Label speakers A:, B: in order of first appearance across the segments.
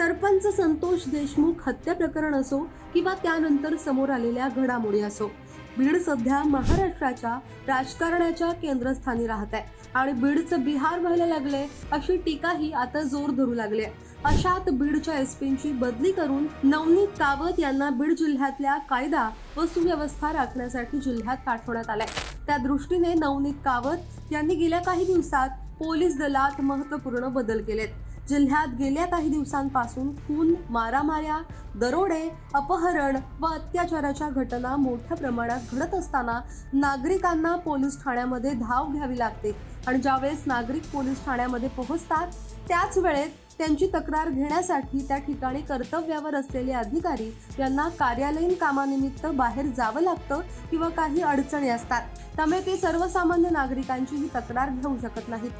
A: सरपंच संतोष देशमुख हत्या प्रकरण असो किंवा त्यानंतर समोर आलेल्या घडामोडी असो. बीड सध्या महाराष्ट्राच्या राजकारणाच्या केंद्रस्थानी राहत आहे आणि बीडचं बिहार व्हायला लागले अशी टीकाही आता जोर धरू लागली आहे. अशात बीडच्या एसपींची बदली करून नवनीत कावत यांना बीड जिल्ह्यातल्या कायदा व सुव्यवस्था राखण्यासाठी जिल्ह्यात पाठवण्यात आलंय. त्या दृष्टीने नवनीत कावत यांनी गेल्या काही दिवसात पोलीस दलात महत्त्वपूर्ण बदल केलेत. जिल्ह्यात गेल्या काही दिवसांपासून खून मारामाऱ्या दरोडे अपहरण व अत्याचाराच्या घटना मोठ्या प्रमाणात घडत असताना नागरिकांना पोलीस ठाण्यामध्ये धाव घ्यावी लागते. आणि ज्यावेळेस नागरिक पोलीस ठाण्यामध्ये पोहोचतात त्याच वेळेत त्यांची तक्रार घेण्यासाठी त्या ठिकाणी कर्तव्यावर असलेले अधिकारी यांना कार्यालयीन कामानिमित्त बाहेर जावं लागतं किंवा काही अडचणी असतात. त्यामुळे ते सर्वसामान्य नागरिकांची ही तक्रार घेऊ शकत नाहीत.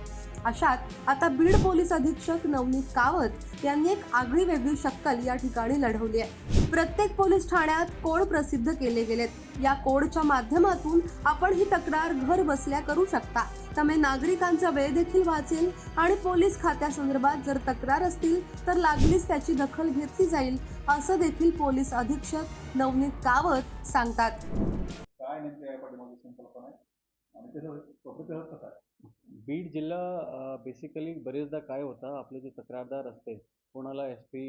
A: अशात आता बीड पोलीस अधीक्षक नवनीत कावत यांनी एक आगळी वेगळी शक्कल या ठिकाणी लढवली आहे. प्रत्येक पोलीस ठाण्यात कोड प्रसिद्ध केले गेलेत. या कोडच्या माध्यमातून आपण ही तक्रार घर बसल्या करू शकता. त्यामुळे नागरिकांचा वेळ देखील वाचेल आणि पोलीस खात्यासंदर्भात जर तक्रार असतील तर लागलीच त्याची दखल घेतली जाईल असं देखील पोलीस अधीक्षक नवनीत कावत सांगतात.
B: काय नेमकं या पाठीमागे संकल्पना आहे? आणि त्याचं कसं आहे
C: बीड जिल्हा बेसिकली बरेचदा काय होतं आपले जे तक्रारदार असते कोणाला एस पी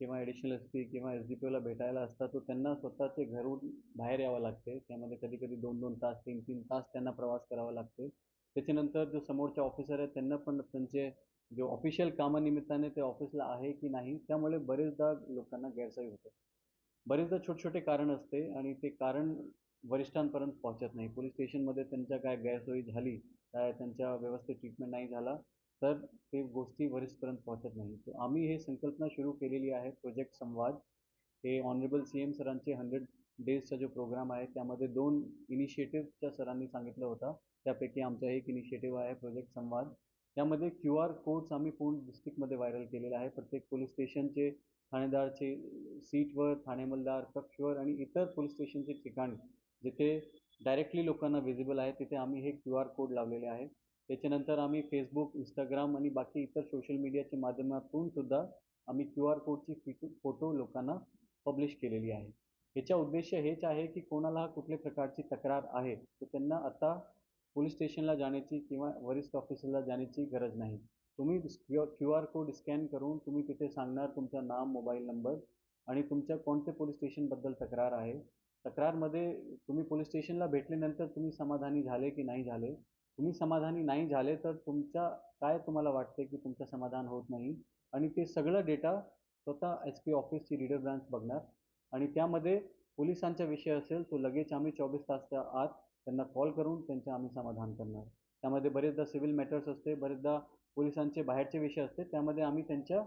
C: किंवा ॲडिशनल एस पी किंवा एस डी पी ओला भेटायला असतात तो त्यांना स्वतःचे घरून बाहेर यावं लागते. त्यामध्ये कधी कधी दोन दोन तास तीन तीन तास त्यांना प्रवास करावा लागते. त्याच्यानंतर जो समोरच्या ऑफिसर आहेत त्यांना पण त्यांचे जो ऑफिशियल कामानिमित्ताने ते ऑफिसला आहे की नाही त्यामुळे बरेचदा लोकांना गैरसोय होते. बरेचदा छोटे छोटे कारण असते आणि ते कारण वरिष्ठांपर्यंत पोहोचत नाही. पोलीस स्टेशनमध्ये त्यांच्या काय गैरसोयी झाली काय त्यांच्या व्यवस्थित ट्रीटमेंट नाही झाला तर ते गोष्टी वरिष्ठपर्यंत पोहोचत नाही तर आम्ही हे संकल्पना सुरू केलेली आहे प्रोजेक्ट संवाद हे ऑनरेबल सी एम सरांचे हंड्रेड डेजचा जो प्रोग्राम आहे त्यामध्ये दोन इनिशिएटिव्हच्या सरांनी सांगितलं होता. त्यापैकी आमचा एक इनिशिएटिव्ह आहे प्रोजेक्ट संवाद त्यामध्ये क्यू आर कोड्स आम्ही पूर्ण डिस्ट्रिक्टमध्ये व्हायरल केलेले आहे. प्रत्येक पोलीस स्टेशनचे ठाणेदारचे सीटवर ठाणेमलदार कक्षवर आणि इतर पोलीस स्टेशनचे ठिकाणी जिथे डायरेक्टली लोकांना विजिबल आहे तिथे आम्ही हे क्यू आर कोड लावलेले आहे. त्याच्यानंतर आम्ही फेसबुक इंस्टाग्राम आणि बाकी इतर सोशल मीडियाच्या माध्यमातून सुद्धा आम्ही क्यू आर कोडची फिटो फोटो लोकांना पब्लिश केलेली आहे. याचा उद्देश हेच आहे की कोणाला कुठल्या प्रकारची तक्रार आहे तर त्यांना आता पोलीस स्टेशनला जाण्याची किंवा वरिष्ठ ऑफिसरला जाण्याची गरज नाही. तुम्ही Q Q R code scan करून तुम्ही तिथे सांगणार तुमचं नाव मोबाईल नंबर आणि तुमच्या कोणत्या पोलीस स्टेशनबद्दल तक्रार आहे. तक्रारमध्ये तुम्ही पोलीस स्टेशनला भेटल्यानंतर तुम्ही समाधानी झाले की नाही झाले? तुम्ही समाधानी नाही झाले तर तुमच्या काय तुम्हाला वाटते की तुमचं समाधान होत नाही? आणि ते सगळं डेटा स्वतः एस पी ऑफिसची रीडर ब्रांच बघणार. आणि त्यामध्ये पोलिसांचा विषय असेल तो लगेच आम्ही चोवीस तासच्या आत त्यांना कॉल करून त्यांचं आम्ही समाधान करणार. त्यामध्ये बरेचदा सिव्हिल मॅटर्स असते बरेचदा पोलिसांचे बाहेरचे विषय असते त्यामध्ये आम्ही त्यांच्या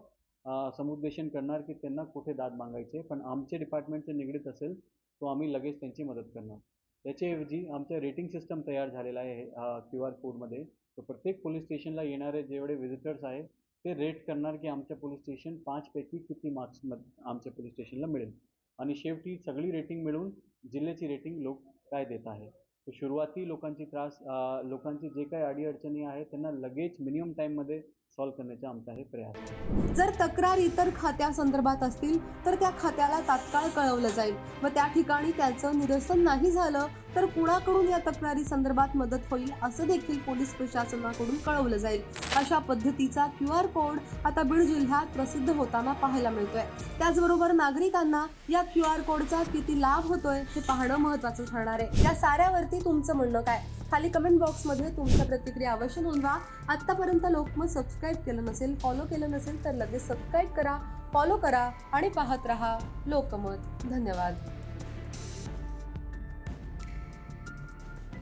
C: समुपदेशन करणार की त्यांना कुठे दाद मागायचे पण आमचे डिपार्टमेंटचे निगडीत असेल तो आम्ही लगेच त्यांची मदत करणार. त्याच्याऐवजी आमचं रेटिंग सिस्टम तयार झालेलं आहे क्यू आर कोडमध्ये तर प्रत्येक पोलीस स्टेशनला येणारे जेवढे व्हिजिटर्स आहे ते रेट करणार की आमच्या पोलीस स्टेशन पाचपैकी किती मार्क्स आमच्या पोलीस स्टेशनला मिळेल. आणि शेवटी सगळी रेटिंग मिळून जिल्ह्याची रेटिंग लोक काय देत आहे सुरुवाती लोकांची त्रास लोकांची जे काही अडीअडचणी आहे त्यांना लगेच मिनिमम टाईममध्ये सॉल्व्ह करण्याचा आमचा हे प्रयास
A: जर तक्रार इतर खात्यासंदर्भात असतील तर त्या खात्याला तात्काळ कळवलं जाईल. व त्या ठिकाणी त्याचं निरसन नाही झालं तर कुणाकडून या तक्रारी संदर्भात मदत होईल असं देखील पोलीस प्रशासनाकडून कळवलं जाईल. अशा पद्धतीचा क्यू आर कोड आता बीड जिल्ह्यात प्रसिद्ध होताना पाहायला मिळतोय. त्याचबरोबर नागरिकांना या क्यू आर कोडचा किती लाभ होतोय हे पाहणं महत्त्वाचं ठरणार आहे. या साऱ्यावरती तुमचं म्हणणं काय? खाली कमेंट बॉक्समध्ये तुमच्या प्रतिक्रिया अवश्य नोंदवा. आत्तापर्यंत लोकमत सबस्क्राईब केलं नसेल फॉलो केलं नसेल तर लगेच सबस्क्राईब करा फॉलो करा आणि पाहत रहा लोकमत. धन्यवाद.